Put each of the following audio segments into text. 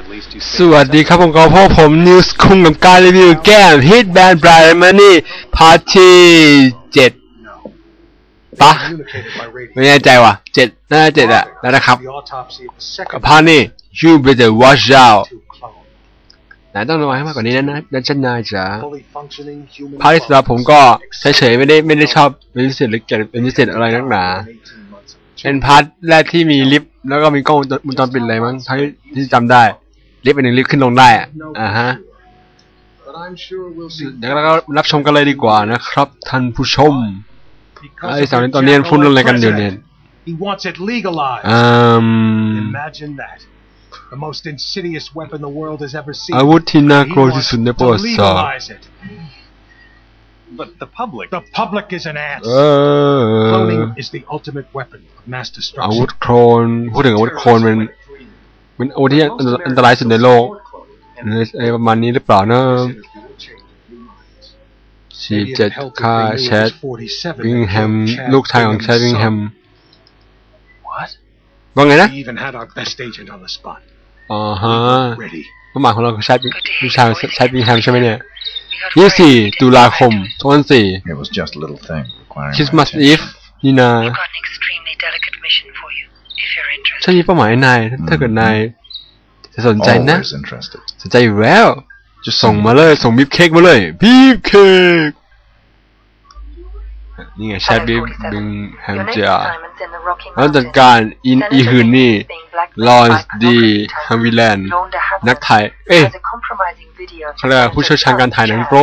At least you สวัสดีครับผมก็พบผมนิวส์คุงกับการรีวิวแก้ม Hit Band Bright Money พาร์ทที่เจ็ดปะ communicated by radio. ไม่แน่ใจว่ะเจ็ดน่าจะเจ็ดอะแล้วนะครับ The autopsy of the second กับพาร์ทนี้ You better watch out two clone. นายต้องระวังให้มากกว่านี้นะนะนั่นฉันนายจ๋า Fully functioning human พาร์ทที่สำหรับผมก็ clones, เฉยๆไม่ได้ไม่ได้ชอบเป็นพิเศษหรือเกลียดเป็นพิเศษอะไรนักหนา18 months of เป็นพาร์ทแรกที่มีลิฟต์แล้วก็มีกล้องวงจรปิดอะไรมั้งเท่าที่จำได้ ลิฟต์เป็นหนึ่งลิฟต์ขึ้นลงได้อะอ่าฮะ But I'm sure we'll see เดี๋ยวเราก็รับชมกันเลยดีกว่านะครับท่านผู้ชม because ไอ้ of สาว the นี้ตอนนี้พูดเรื่องอะไรกันอยู่เนี่ย president. He wants it legalized. อืม Imagine that. The most insidious weapon the world has ever seen. อาวุธที่น่า He กลัว wants ที่สุดใน to ประวัติศาสตร์ legalize it. But the public. The public is an ant. เออ Cloning is the ultimate weapon of mass อาวุธ destruction. โครนพูดถึงอาวุธโครนเป็น เป็นอาวุธที่อันตรายสุดในโลกอะไรประมาณนี้หรือเปล่านะสี่ Maybe เจ็ด it helped if ค่า they knew แช it ท was 47วิง that แฮม killed Chad ลูกชายของแชท Bingham's วิงแฮม son. What? ว่าไงนะ We even had our best agent on the spot. อ๋อฮะ Ready. เป้าหมายของเราคือแชทลูกชายของแชทวิงแฮมใช่ไหมเนี่ยยี่สี่ตุลาคมสองพันสี่ It was just a little thing requiring คริสต์ my มาส attention. อีฟนี่นา ฉันมีเป้าหมายให้นาย ถ้าเกิดนายจะสนใจนะ Always interested. สนใจอยู่แล้ว Just ส่ง some มาเลย ส่งบีบเค้กมาเลยบีบเค้กนี่ไงแชท Hello, บีบ 47. บิงแฮม Your next เจีย assignment's in the Rocky แล้วจัด Mountains. การอิน Senator อีหืนนี่ Bingham is being blackmailed ลอน by ส์ดี pornography tycoon ฮัมวิแลนด์ Lorne de Havilland, นักถ่ายเอ้ย who has a compromising video of เขาเรียกว่า the ผู้เชี่ยวชาญการถ่ายหนัง Chad. โปร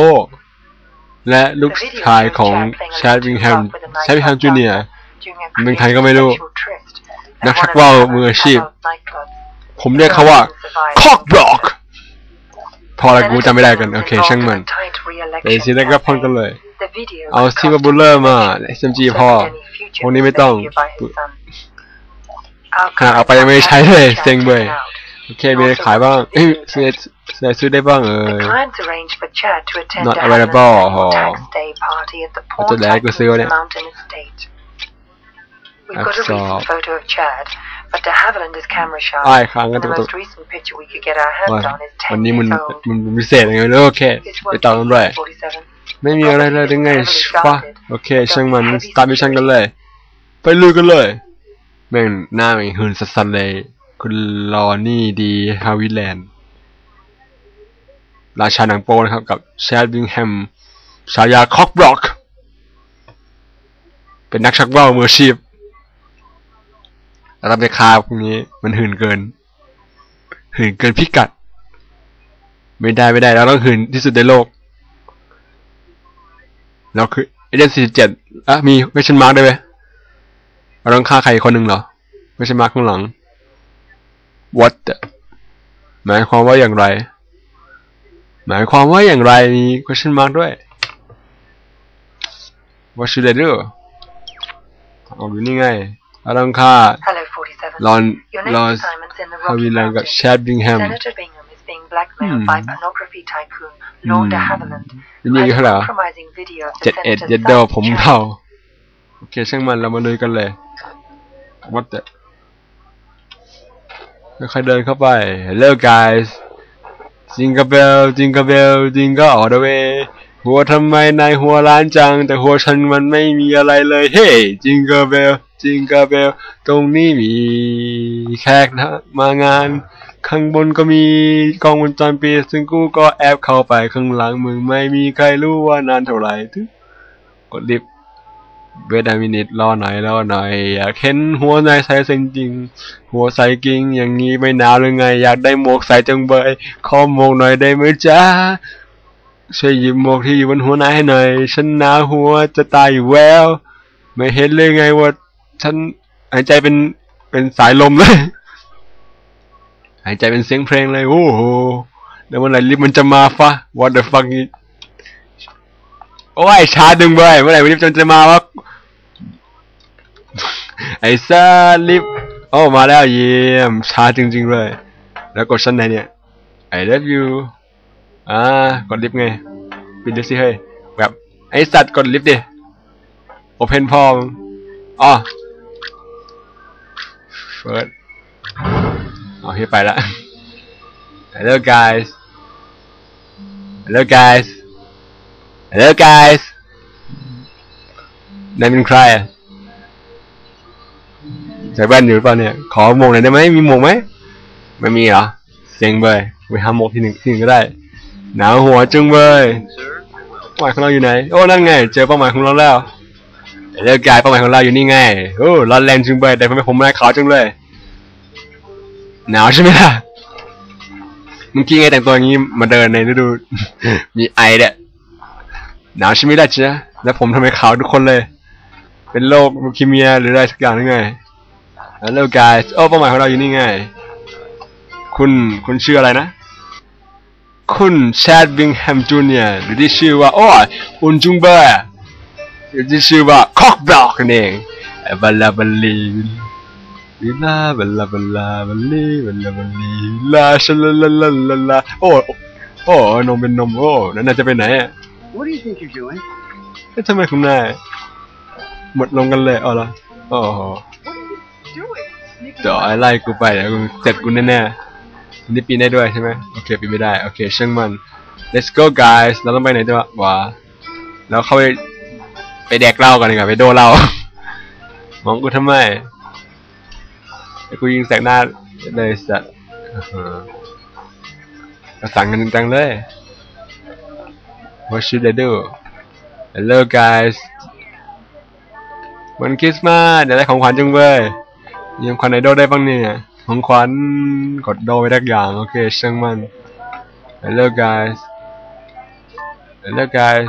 และลูกชายของแชทวิงแฮมแชทวิงแฮมจูเนีย during a เมืองไทยก็ไม่รู้ sexual tryst at นักชักว่าวมืออาชีพ ผมเรียกเขาว่า cockblock พอละกูจำไม่ได้กัน โอเค ช่างมันเดี๋ยวซีได้ก็พ้นกันเลย เอาสตีาบูลเลอร์มาเอสเอ็มจีพ่อพวกนี้ไม่ต้องหากเอาไปยังไม่ใช้เลยเซ็งเลยโอเคมีขายบ้างเอ้ยซื้อได้บ้างเออ not available ฮะจะแล้ก็ซื้อเนี่ย Absorb. recent photo of Chad, but de Havilland is camera shy. อ้ายค้างกัน and ตัว the ตัว most recent picture we could get our ว่า hands on is วัน10นี้มัน years old. มันมันพิเศษยังไงไม่รู้โอเค It's ไป what ต่อกันด้วย 47. ไม่มีอะไรเลยยังไงฟะโอเคช่างมันสตาร์ทมิชชั่นกันเลย ไปลุยกันเลยแม่งหน้าแม่งหืนสัสๆเลยคุณลอนี่ดีฮาวิแลนด์ราชาหนังโปนะครับ กับแชดวิงแฮมฉายาคอกบล็อก เป็นนักชักว่าวมืออาชีพ แล้วรับในคาพวกนี้ มันหื่นเกิน หื่นเกินพิกัด ไม่ได้ไม่ได้เราต้องหื่นที่สุดในโลกแล้วคือเอเดนสี่เจ็ดอะมีเวชันมาร์กได้ไหมเราต้องฆ่าใครคนหนึ่งเหรอเวชันมาร์กข้างหลัง what the หมายความว่าอย่างไร หมายความว่าอย่างไรมี question mark ด้วย what should I do เอาดูนี่ไงเราต้องฆ่า Hello, 47. ลอน Your ลอน next assignment's in the ฮาวิ Rocky แลนด์กับ Mountains. แชดบิงแฮม Senator Bingham is being blackmailed Hmm. by pornography tycoon Lorne de Hmm. Havilland, นี่ who นี่ has เท่าไหร่ a วะ compromising video of เจ็ด the เอ็ด senator's เย็ดเดียว son, ผม Chad. เท่าโอเคช่างมันเรามาลุยกันเลย what the ค่อยๆเดินเข้าไป hello guys jingle bell jingle bell jingle all the way หัวทำไมนายหัวล้านจัง แต่หัวฉันมันไม่มีอะไรเลย เฮ้ jingle bell jingle bell ตรงนี้มีแขกนะมางาน ข้างบนก็มีกองวงจรปิดซึ่งกูก็แอบเข้าไปข้างหลังมึงไม่มีใครรู้ว่านานเท่าไหร่ทึกดลิฟต์เวทามินิตรอหน่อยรอหน่อย อยากเห็นหัวนายใส่เซ็งจริง หัวใส่กิ้งอย่างนี้ไม่หนาวหรือไง อยากได้หมวกใส่จังเบยขอหมวกหน่อยได้ไหมจ๊ะช่วยหยิบหมวกที่อยู่บนหัวนายให้หน่อย ฉันหนาวหัวจะตายอยู่แววไม่เห็นเลยไงว่า ฉันหายใจเป็นเป็นสายลมเลย หายใจเป็นเสียงเพลงเลย โอ้โหแล้วเมื่อไหร่ลิฟต์มันจะมาฟะ what the fuck นี่โอ้ยช้าดึงเว้ยเมื่อไหร่ลิฟต์มันจะมาวะไอ้ซาลิฟโอ้มาแล้วเยี่ยมช้าจริงๆเลย แล้วกดชั้นไหนเนี่ย I love you อ่ากดลิฟต์ไงปิดลิฟต์สิเฮ้ยแบบไอ้สัตว์กดลิฟต์ดิ open พอมอ๋อ first เอาเฮียไปละ Hello guys Hello guys Hello guys นายเป็นใครอะใส่แว่นอยู่หรือเปล่าเนี่ย ขอมวกหน่อยได้ไหมมีมวกไหมไม่มีเหรอเซ็งเบยไปหาหมวกที่หนึ่งที่หนึ่งก็ได้หนาวหัวจุงเบยป้าหมายของเราอยู่ไหน โอ้นั่นไง เจอเป้าหมายของเราแล้ว เลือกกายเป้าหมายของเราอยู่นี่ไงโอ้ร้อนแรงจุงเบยแต่ทำไมผมไม่ขาวจังเลย หนาวใช่ไหมล่ะเมื่อกี้ไงแต่งตัวอย่างนี้มาเดินในฤดู มีไอเนี่ยหนาวใช่ไหมล่ะจ๊ะแล้วผมทำไมขาวทุกคนเลย เป็นโรคลูคีเมียหรืออะไรสักอย่างหรือไง Hello guys โอ้เป้าหมายของเราอยู่นี่ไง คุณคุณชื่ออะไรนะ คุณแชดบิงแฮมจูเนียร์หรือที่ชื่อว่าโอ้อุนจุงเบอร์ ที่ชื่อว่าคอกบล็อกนั่นเองบัลลาบัลลีวิลาบัลลาบัลลาบัลลีบัลลาบัลลีลาชลาลาลาลาลาโอ้โอ้นมเป็นนมโอ้นั่นน่าจะไปไหนอะ What do you think you're doing? เอ๊ะทำไมคุณนายหมดลงกันเลยเอาละโอ้โหเดี๋ยวไอ้ไล่กูไปเดี๋ยวกูเสร็จกูแน่ๆนี่ปีนได้ด้วยใช่ไหมโอเคปีนไม่ได้ โอเคช่างมัน let's go guys เราต้องไปไหนด้วยวะแล้วเข้าไป ไปแดกเหล้ากันดีกว่าไปโดนเหล้ามองกูทำไมไอ้กูยิงแสกหน้าเลยสัตว์ประสังกันจังเลย what should I do hello guys วันคริสต์มาสเดี๋ยวได้ของขวัญจังเว้ยยังควันไอโดได้บ้างเนี่ย ของขวัญกดโดไปทุกอย่าง โอเคช่างมัน Hello guys Hello guys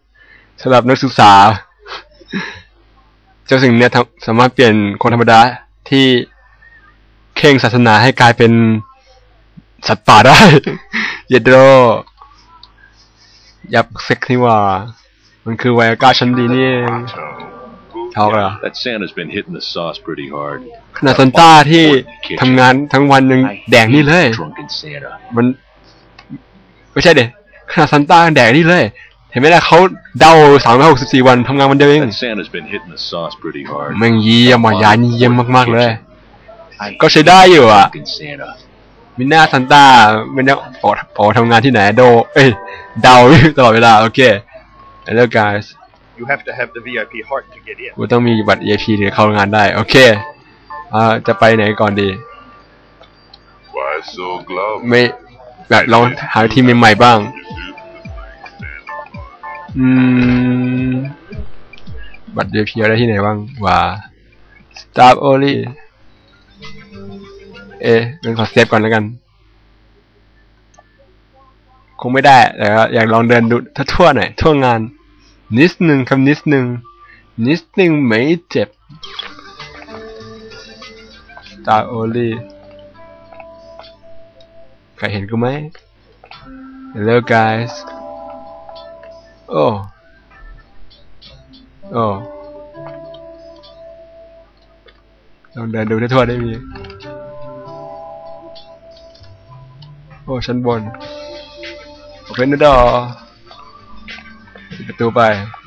สำหรับนักศึกษา เจ้าสิ่งเนี้ยทำสามารถเปลี่ยนคนธรรมดาที่เข่งศาสนาให้กลายเป็นสัตว์ป่าได้ เยดโดยับเซ็กนี่หว่า มันคือไวอาก้าชั้นดีนี่เองชอบเหรอ That Santa's been hitting the sauce pretty hard. ขนาดซันต้าที่ทำงานทั้งวันยังแดกนี่เลย Drunken Santa. มัน ไม่ใช่เด็ขนาดซันต้ายังแดกนี่เลย เห็นไหมล่ะเขาเดาสามร้อยหกสิบสี่วันทำงานวันเดียวเอง That Santa's been hitting the sauce pretty hard. แม่งเยี่ยมอะยานเยี่ยมมากๆเลยก็ใช้ได้อยู่อะ Drunken Santa. มิน่าซันต้าไม่ได้ออกออกทำงานที่ไหนโด เอ้ยเดาตลอดเวลา โอเค Hello guys You have to have the VIP heart to get in. กูต้องมีบัตร EAP ถึงจะเข้างานได้ โอเคอ่าจะไปไหนก่อนดี Why so glum? ไม่อยากลองหาทีมใหม่ๆบ้าง อืม บัตร EAP เอาได้ที่ไหนบ้างว่า Start only เอ๊ะเป็นขอเซฟก่อนแล้วกัน คงไม่ได้ แต่อยากลองเดินดูทั่วๆหน่อยทั่วงาน นิดหนึ่งครับนิดหนึ่งนิดหนึ่งไม่เจ็บ Start only ใครเห็นกูไหม Hello guys โอ้โอ้ลองเดินดูทั่วๆได้มี โอ้ชั้นบน Open the door ปิดประตูไป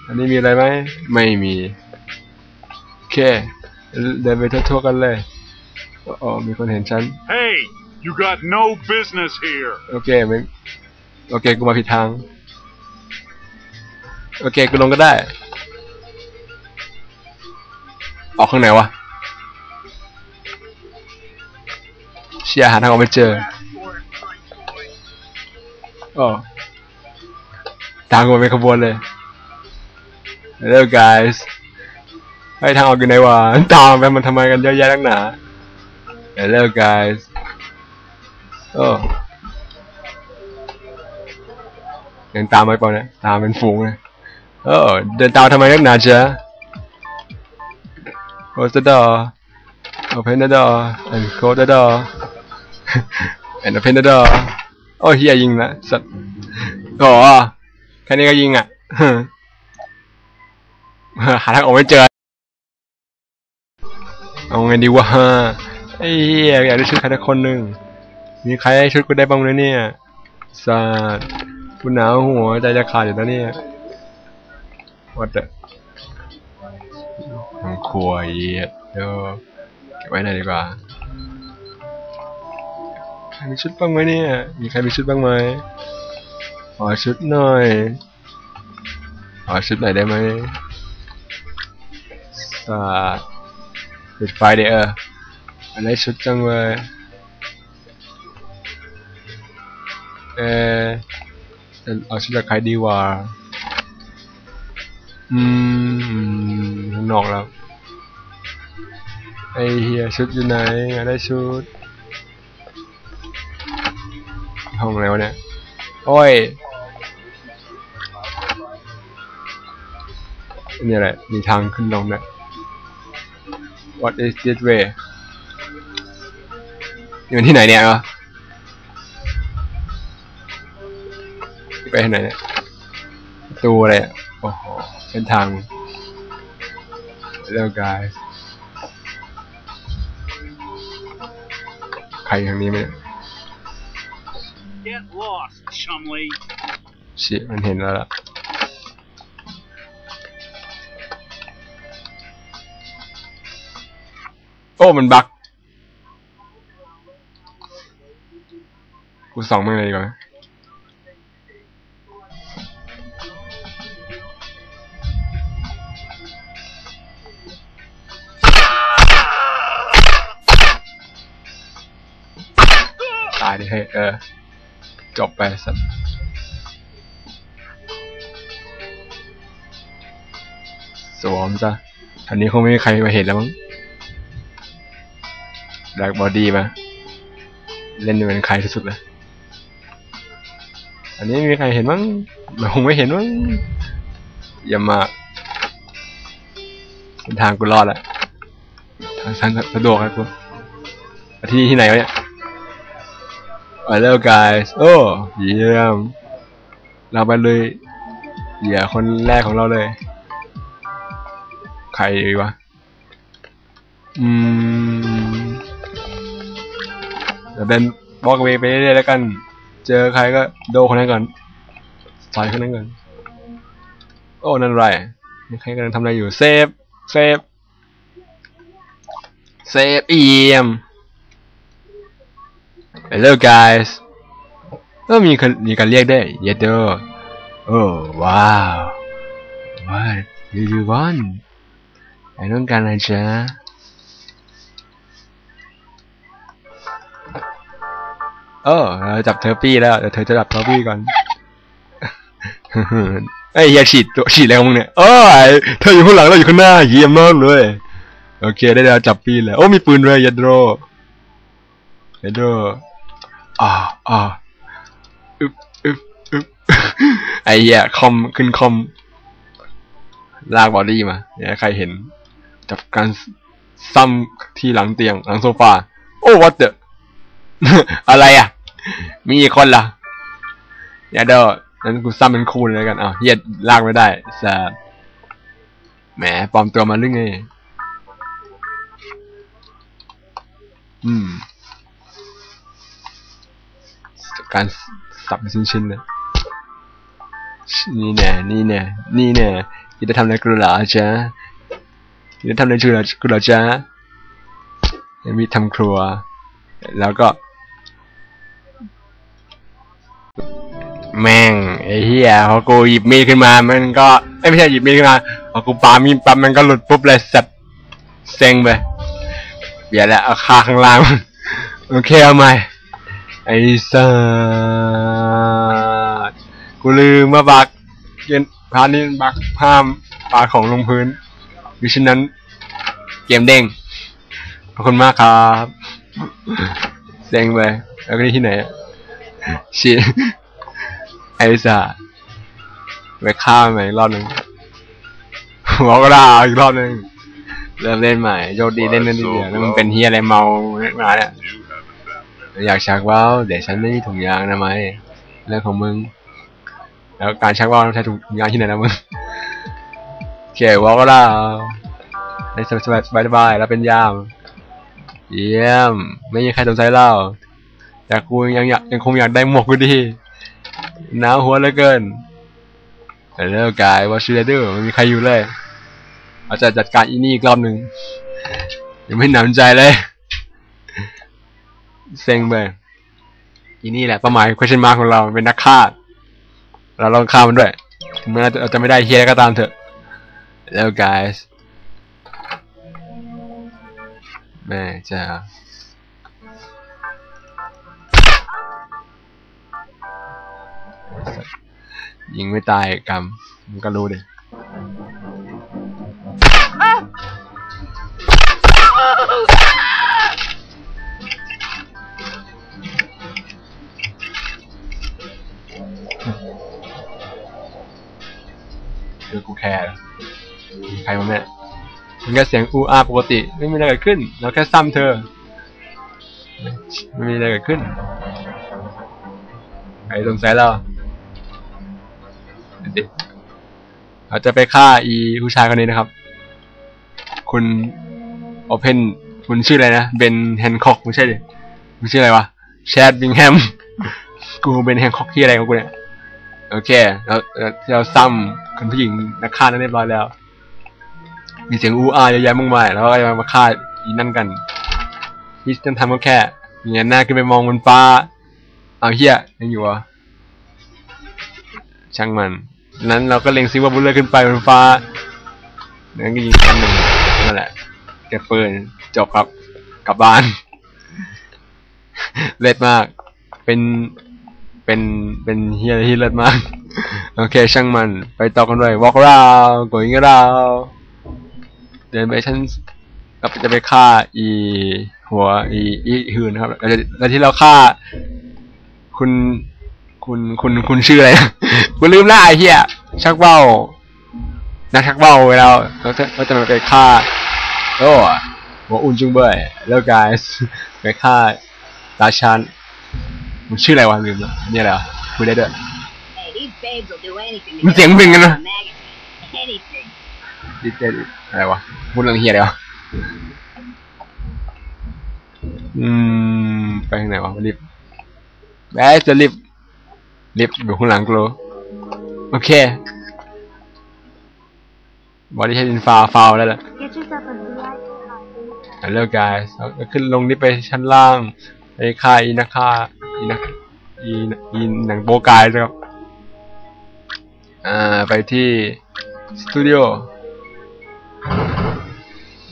อันนี้มีอะไรไหม ไม่มี โอเค เดินไปทั่วๆกันเลย โอ้มีคนเห็นฉัน Hey, you got no business here. โอเคมึงโอเค กูมาผิดทาง โอเคกูลงก็ได้ ออกข้างไหนวะเชียร์หาทางออกไม่เจอโอ้ทางกูเป็นขบวนเลย Hello guys ให้ทางออกอยู่ไหนวะตามไปมันทำไมกันเยอะแยะนักหนา Hello guys โอ้ยังตามไปเปล่าเนี่ยตามเป็นฝูงเลย เออเดินตามทำไมนักหนาเจ๊ะ Close the door Open the door and close the door and open the door โอ้เฮียยิงละสัตว์โอ้แค่นี้ก็ยิงอะหาทางออกไม่เจอ เอาไงดีวะไอ้เหี้ยอยากได้ชุดใครสักคนหนึ่งมีใครให้ชุดกูได้บ้างไหมเนี่ยสัตว์กูหนาวหัวใจจะขาดอยู่แล้วเนี่ย วัดเดมันครัวเหี้ยเดี๋ยวเก็บไว้ไหนอยดีกว่าใครมีชุดบ้างไหมเนี่ย มีใครมีชุดบ้างไหมขอชุดหน่อยขอชุดหน่อยได้ไหมสัตว์ปิดไฟเดี๋ยวเอออันไหนชุดจังเลยเออจะเอาชุดจากใครดีวะ อืมข้างนอกแล้วไอเฮียชุดอยู่ไหนอยากได้ชุด ห้องอะไรวะเนี่ย โอ้ยนี่แหละ มีทางขึ้นลงนะ What is this way นี่มันที่ไหนเนี่ยเหรอไปที่ไหนเนี่ยประตูอะไรอะโอ้โห เส้นทางเรื่องกายใครทางนี้ไหมเนี่ย Get lost, Chumley. ชิมันเห็นแล้วล่ะโอ้ มันบักกูส่องมันเลยดีกว่อนตา ยดิเฮ้ยเออจบไปสัตว์สวมซะอันนี้คงไม่มีใครมาเห็นแล้วมั้งดักบอดี้มา เล่นเป็นใครสุดเลยอันนี้มีใครเห็นมั้งคงไม่เห็นมั้งอย่ามาเส้นทางกูรอดละทางทางสะดวกครับกูที่นี่ที่ไหนวะเนี่ย Hello guys โอ้เยี่ยม เราไปเลยเหยื่อคนแรกของเราเลย ใครวะ อืมเดี๋ยวเดินบล็อกเวไปเรื่อยๆแล้วกัน เจอใครก็โดคนนั้นก่อนใส่คนนั้นก่อน โอ้ นั่นไรมีใครกำลังทำอะไรอยู่ เซฟ เซฟ เซฟเอี่ยม Hello guys เออมีคนมีการเรียกได้วย Yes do โอ้ว้าว What do you want ไอ้ต้องการอะไรจ๊ะเออเราจับเทอร์ปี้แล้วเดี๋ยวเธอจะจับเทอร์ปี้ก่อนไอ้ยเฮียฉีดตัวฉีดอะไรของมึงเนี่ยเอ้ยเธออยู่ข้างหลังเราอยู่ข้างหน้าเยี่ยมมากเลย โอเคได้แล้วจับปี้แล้ว โอ้มีปืนด้วยยัดโร ยัดโรอ่าอ่าอึบอึบอึบไอ้เหี้ยคอมขึ้นคอม ลากบอดี้มาเนี่ยใครเห็น จับการซ้ำที่หลังเตียง หลังโซฟา โอ้ what the อะไรอะ มีอีกคนล่ะอย่าเด้อนั้นกูซ้ำเป็นคูณเลยกันอ้าวเฮียลากไม่ได้สาแหมปลอมตัวมาหรือไง อืม การสับเป็นชิ้นๆเลยนี่แน่นี่แน่นี่แน่คิดจะทำอะไรกูหรอจ๊ะคิดจะทำอะไรกูหรอจ๊ะยังมีทำครัว แล้วก็ แม่งไอ้เหี้ยพอกูหยิบมีดขึ้นมา มันก็ไม่ใช่หยิบมีดขึ้นมาพอกูปามีดปั๊บมันก็หลุดปุ๊บเลยสัตว์เซ็งไปเบียดแล้วเอาคาข้างล่างโอเคเอาใหม่ ไอ้สัสกูลืมมาบักเย็นพานี้บักห้ามปาของลงพื้นดิฉะนั้น เกมเด้งขอบคุณมากครับเซ็งไปแล้วก็นี่ที่ไหนชิไอ้สัสไปฆ่าใหม่อีกรอบหนึ่งบอกก็ได้อาอีกรอบหนึ่งเริ่มเล่นใหม่โยดีเล่นเล่นดีเดียวแล้วมันเป็นเฮียอะไรเมาเล่นมาเนี่ย อยากชักว่าวแต่ฉันไม่มีถุงยางนะไหมเรื่องของมึง แล้วการชักว่าวต้องใช้ถุงยางที่ไหนนะมึงโอเควอลก็ได้ในสบายสบายสบายแล้วเป็นยาม เยี่ยม ไม่มีใครสนใจเราแต่กูยังอยากยังคงอยากได้หมวกกูดีหนาวหัวเหลือเกินแต่เลิกกายว่าชื่อเด้อไม่มีใครอยู่เลยเราจะจัดการอีนี่อีกรอบหนึ่งยังไม่หนำใจเลย เซ็งไปอีนี่แหละเป้าหมาย question mark ของเราเป็นนักฆ่า เราลองฆ่ามันด้วยถึงแม้เราจะไม่ได้เฮียก็ตามเถอะ แล้ว guys แม่จะยิงไม่ตายกรรมมันก็รู้ดิ แคร์ใครมาแม่มันแค่เสียงอูอาปกติ ไม่มีอะไรเกิดขึ้น เราแค่ซ้ำเธอ ไม่มีอะไรเกิดขึ้น ใครสงสัยเราเด็กเราจะไปฆ่าอีผู้ชายคนนี้นะครับ คุณโอเพนคุณชื่ออะไรนะเบนแฮนคอกไม่ใช่ดิคุณชื่ออะไรวะแชดบิงแฮม กูเบนแฮนคอกที่อะไรของกูเนี่ย โอเค เราเราซ้ำ คนผู้หญิงนักฆ่านั้นเรียบร้อยแล้ว มีเสียงอูอาเยอะแยะมากมายแล้วก็จะมาฆ่าอีนั่นกันที่ต้องทำก็แค่เงยหน้าขึ้นไปมองบนฟ้า เอาเฮียยังอยู่เหรอะช่างมัน นั้นเราก็เล็งซิว่าบุลเลอร์ขึ้นไปบนฟ้าแล้วก็ยิงกันหนึ่งนั่นแหละเก็บปืนจบครับกลับบ้าน เล็ดมาก เป็น เป็นเป็นเฮียที่เลิศมาก โอเคช่างมันไปต่อกันเลย walk around going around เดินไปชั้นก็จะไปฆ่าอีหัวอีอีหืนนครับแล้วที่เราฆ่า คุณคุณคุณคุณชื่ออะไรนะกูลืมละไอ้เหี้ยชักเบ้านักชักเบ้าเวลาเราจะเราจะไปฆ่าโอ้หัวอุ่นจุงเบยแล้ว guys ไปฆ่าราชัน มันชื่ออะไรวะลืมแล้วนี่อะไรวะคุยได้ด้วย Hey, these babes will do anything to มันเสียงเป็นกันนะ a magazine. Anything. ดิเจอะไรวะพูดเรื่องเฮียอะไรวะอืมไปทางไหนวะลิฟต์แบสจะลิฟต์ลิฟต์อยู่ข้างหลังกูรู้โอเคบอดี้ใช้ดินฟาวฟาวแล้วแหละ Get yourself a VIP heart. ฮัลโหล guys เราขึ้นลงลิฟต์ไปชั้นล่างไปค่ายอีนักฆ่า อีนักอีอีหนังโปกายนะครับ อ่า ไปที่สตูดิโอ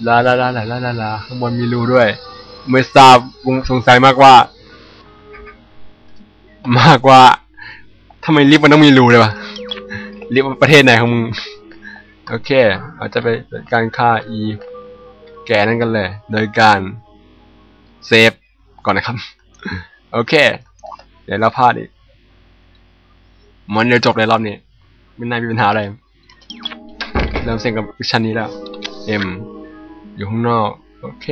ลาลาลาลาลาลาลาข้างบนมีรูด้วยไม่ทราบวงสงสัยมากว่า มากว่าทำไมลิฟต์มันต้องมีรูเลยวะลิฟต์ประเทศไหนของมึง โอเค เราจะไปจัดการฆ่าอีแกนั่นกันเลย โดยการเซฟก่อนนะครับ โอเค เดี๋ยวเราพลาดอีก มันเดี๋ยวจบเลยรอบนี้ ไม่น่ามีปัญหาอะไร เริ่มเซ็งกับชชันนี้แล้วเอ็มอยู่ข้างนอก โอเค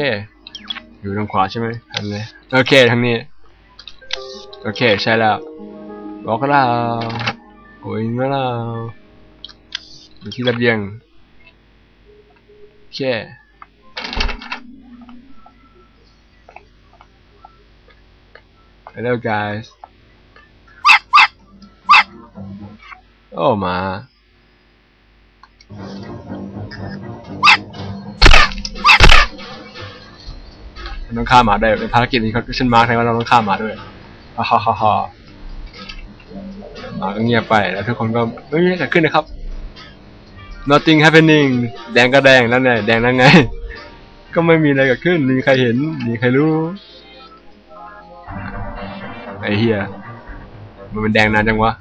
อยู่ทางขวาใช่ไหมทันเลยโอเคทางนี้ โอเค ใช่แล้วบอกก็แล้วโอ้ยมาแล้วอยู่ที่ระเบียงโอเค Hello guys โอ้หมาต้องฆ่าหมาด้วยเป็นภารกิจนี้เขาฉันมาร์กเลยว่าเราต้องฆ่าหมาด้วยฮ่าฮ่าฮ่าฮ่าหมาก็เงียบไปแล้วทุกคนก็ไม่มีอะไรเกิดขึ้นนะครับ nothing happening แดงก็แดงแล้วไงแดงแล้วไง ก็ไม่มีอะไรเกิดขึ้นมีใครเห็นมีใครรู้ ไอ้เฮียมันเป็นแดงนานจังวะ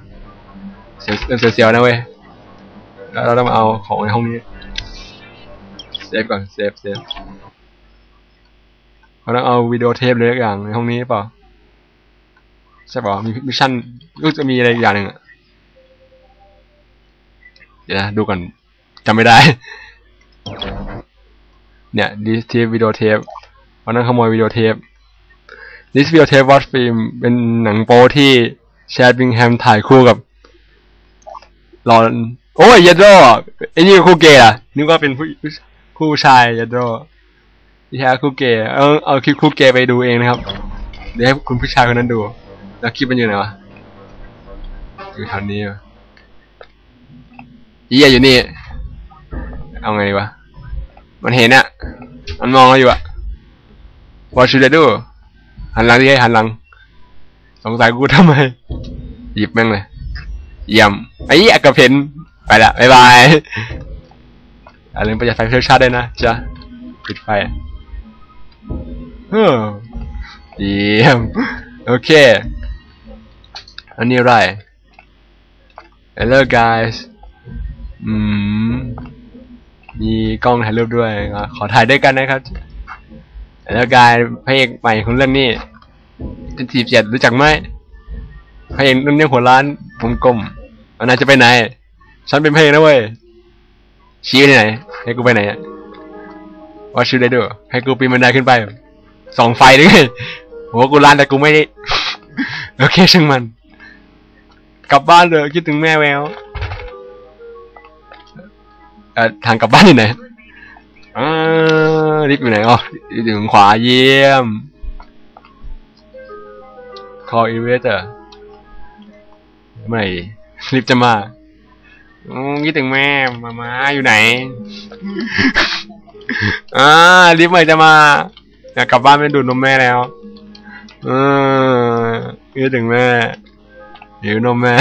เสียวเสียวๆนะเว้ยแล้วเราต้องมาเอาของในห้องนี้เซฟก่อนเซฟเซฟเขาต้องเอาวิดีโอเทปเลยทุกอย่างในห้องนี้เปล่าใช่เปล่ามีมิชชั่นก็จะมีอะไรอีกอย่างหนึ่งอะเดี๋ยวนะดูก่อนจำไม่ได้ เนี่ยดิสเทปวิดีโอเทปเขานั่งขโมยวิดีโอเทป This Video Tape Watch Film เป็นหนังโป๊ที่แชดบิงแฮมถ่ายคู่กับรอนโอ้ยยัดโดไอ้นี่คู่เกย์อะนึกว่าเป็นผู้คู่ชายยัดโดที่แท้คู่เกย์เอาเอาคลิปคู่เกย์ไปดูเองนะครับ เดี๋ยวให้คุณผู้ชายคนนั้นดู แล้วคลิปมันอยู่ไหนวะอยู่แถวนี้วะเหี้ยอยู่นี่ เอาไงดีวะ มันเห็นอะมันมองเราอยู่อะ What should I do หันหลังดิให้หันหลัง สงสัยกูทำไม หยิบแม่งเลยเยี่ยมไอ้เหี้ยกับเพนไปละบ๊ายบายอย่าลืมประหยัดไฟเพื่อชาติด้วยนะจ้ะปิดไฟเฮ้อเยี่ยมโอเค อันนี้ไร Hello guys อืมมีกล้องถ่ายรูปด้วย ขอถ่ายด้วยกันนะครับ แล้วกายพระเอกใหม่ของเรื่องนี้เป็นทีบเจ็ดรู้จักไหมพระเอกเรื่องนี้หัวร้านผมกลมอันนายจะไปไหน ฉันเป็นพระเอกนะเว้ย ชี้ไปไหน ให้กูไปไหนอะว่าชื่อได้ด้วยให้กูปีนบันไดขึ้นไปสองไฟด้วยโหกูร้านแต่กูไม่ได้ โอเคช่างมัน กลับบ้านเลยคิดถึงแม่แววทางกลับบ้านอยู่ไหน อ่าลิฟต์อยู่ไหนอ๋อลิฟต์อยู่ทางขวาเยี่ยม call elevator เมื่อไม่ลิฟต์จะมาอืมคิดถึงแม่มามาอยู่ไหนอ่าลิฟต์เมื่อไหร่จะมาอยากกลับบ้านไปดูดนมแม่แล้วเออคิดถึงแม่หิวนมแม่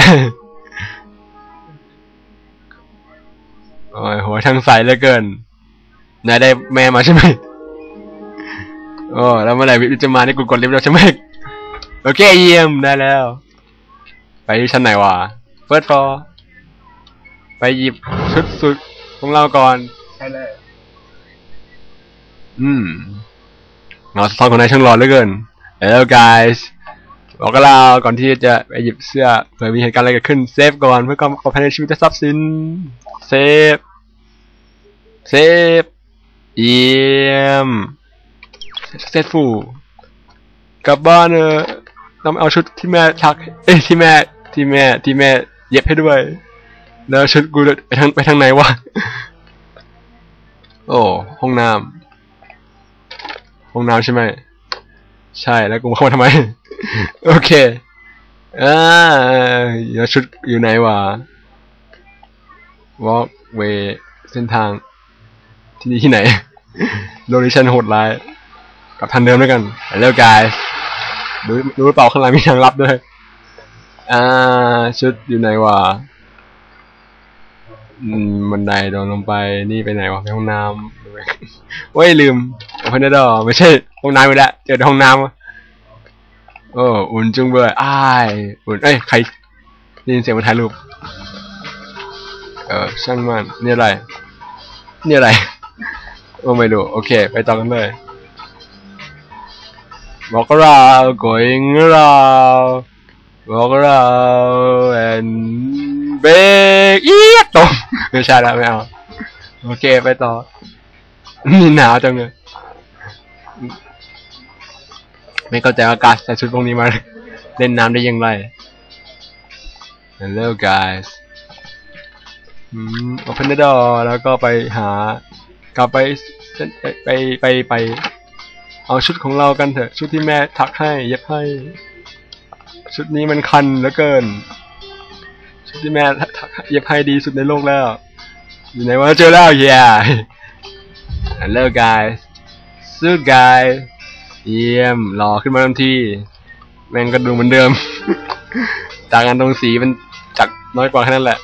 โอ้ยหัวช่างใสเหลือเกิน นายได้แม่มาใช่ไหมโอ้แล้วเมื่อไหร่วิทย์จะมานี่กูกดลิฟต์แล้วใช่ไหมโอเคเยี่ยมได้แล้ว ไปที่ชั้นไหนวะเฟิร์สฟอร์ไปหยิบชุดสุดของเราก่อน ใช่เลย อืมเงาสะท้อนของนายช่างหล่อเหลือเกิน Hello guys บอกกับเราก่อนที่จะไปหยิบเสื้อเผื่อมีเหตุการณ์อะไรเกิดขึ้นเซฟก่อนเพื่อความปลอดภัยในชีวิตและทรัพย์สินเซฟเซฟ เยี่ยมเซฟฟูกลับบ้านเออต้องเอาชุดที่แม่ทัก เอ้ยที่แม่ที่แม่ที่แม่เย็บให้ด้วย แล้วชุดกูไปทางไปทางไหนวะ โอ้ห้องน้ำห้องน้ำใช่ไหม ใช่แล้วกูเข้ามาทำไม โอเคอ่าเดี๋ยวชุดอยู่ไหนวะ walk way เส้นทาง ที่นี่ที่ไหน โลเคชั่นโหดร้าย กับทันเดิมด้วยกัน Hello guys รู้รู้หรือเปล่าข้างหลังมีทางลับด้วย อ่า ชุดอยู่ไหนวะมบันไดโดนลงไปนี่ไปไหนวะไปห้องน้ำโอ้ยลืมโอเพนเดอร์ไม่ใช่ห้องน้ำไปแล้วเจอห้องน้ำโอ้อุ่นจุงเบยอ้ายอุ่นเอ้ยใครได้ยินเสียงมันถ่ายรูปเออช่างมันนี่อะไร นี่อะไร โอ้ไม่ดูโอเค ไปต่อกันเลย walk around going around walk around and break อี๊ดตรงไม่ใช่แล้วไม่เอาโอเค ไปต่อนี่หนาวจังเลยไม่เข้าใจว่าการใส่ชุดพวกนี้มา เล่นน้ำได้ยังไง Hello guys อืม open the door แล้วก็ไปหา กลับไปไปไปไป เอาชุดของเรากันเถอะ ชุดที่แม่ทักให้เย็บให้ ชุดนี้มันคันเหลือเกิน ชุดที่แม่ทักเย็บให้ดีสุดในโลกแล้ว อยู่ไหนวะเจอแล้ว yeah hello guys สุด guy เยี่ยมหล่อขึ้นมาทันที แม่งก็ดูเหมือนเดิม ต่างกันตรงสีมันจักน้อยกว่าแค่นั้นแหละ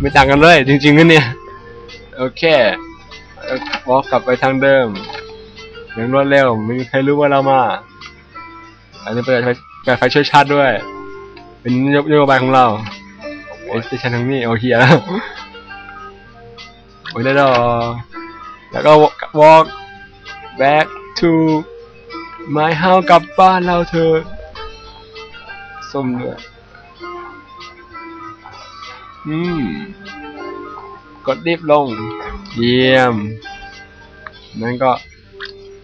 ไม่ต่างกันเลย จริงๆนะเนี่ย โอเค วอลกลับไปทางเดิมอย่างรวดเร็วไม่มีใครรู้ว่าเรามา อันนี้เปิดไฟเปิดไฟช่วยชาติด้วย เป็นนโยบายของเราไอ้สเตชันทางนี้โอเคแล้วโอ้ยได้ดอแล้วก็ walk back to my house กลับบ้านเราเถอะส้มด้วยอืม กดรีบลง เยี่ยม นั้นก็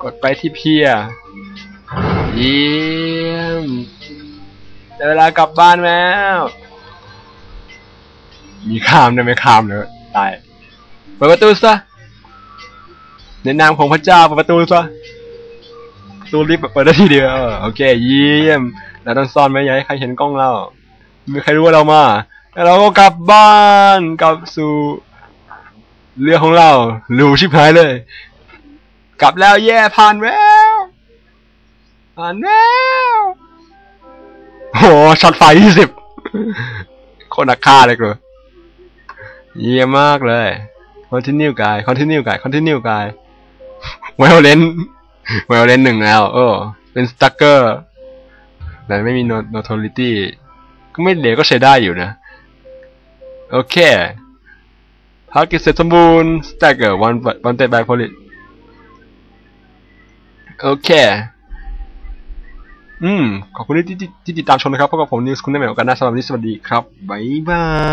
กดไปที่เพีย เยี่ยมได้เวลากลับบ้านแล้ว มีข้ามได้ไหมข้ามเลยตายเปิดประตูซะในนามของพระเจ้าเปิดประตูซะประตูลิฟต์เปิดได้ทีเดียวโอเค เยี่ยมเราต้องซ่อนไว้อย่าให้ใครเห็นกล้องเราไม่มีใครรู้ว่าเรามาแล้วเราก็กลับบ้านกลับสู่ เรือของเราหรูชิบหายเลย กลับแล้วแย่ผ่านแล้วผ่านแล้วโหช็อตไฟยี่สิบคนอักฆ่าเลยกูเยี่ยมมากเลย continue กาย continue กาย continue กายไวโอเลนไวโอเลนหนึ่งแล้ว เออ เป็นสตักเกอร์แต่ไม่มี no- notoriety ก็ไม่เหลวก็ใช้ได้อยู่นะ โอเค ภารกิจเสร็จสมบูรณ์ stagger one one dead by police โอเค อืม ขอบคุณที่ที่ที่ติดตามชมนะครับ พบกับผมนิวส์คุณได้ใหม่โอกาสหน้าสำหรับวันนี้สวัสดีครับ บ๊ายบาย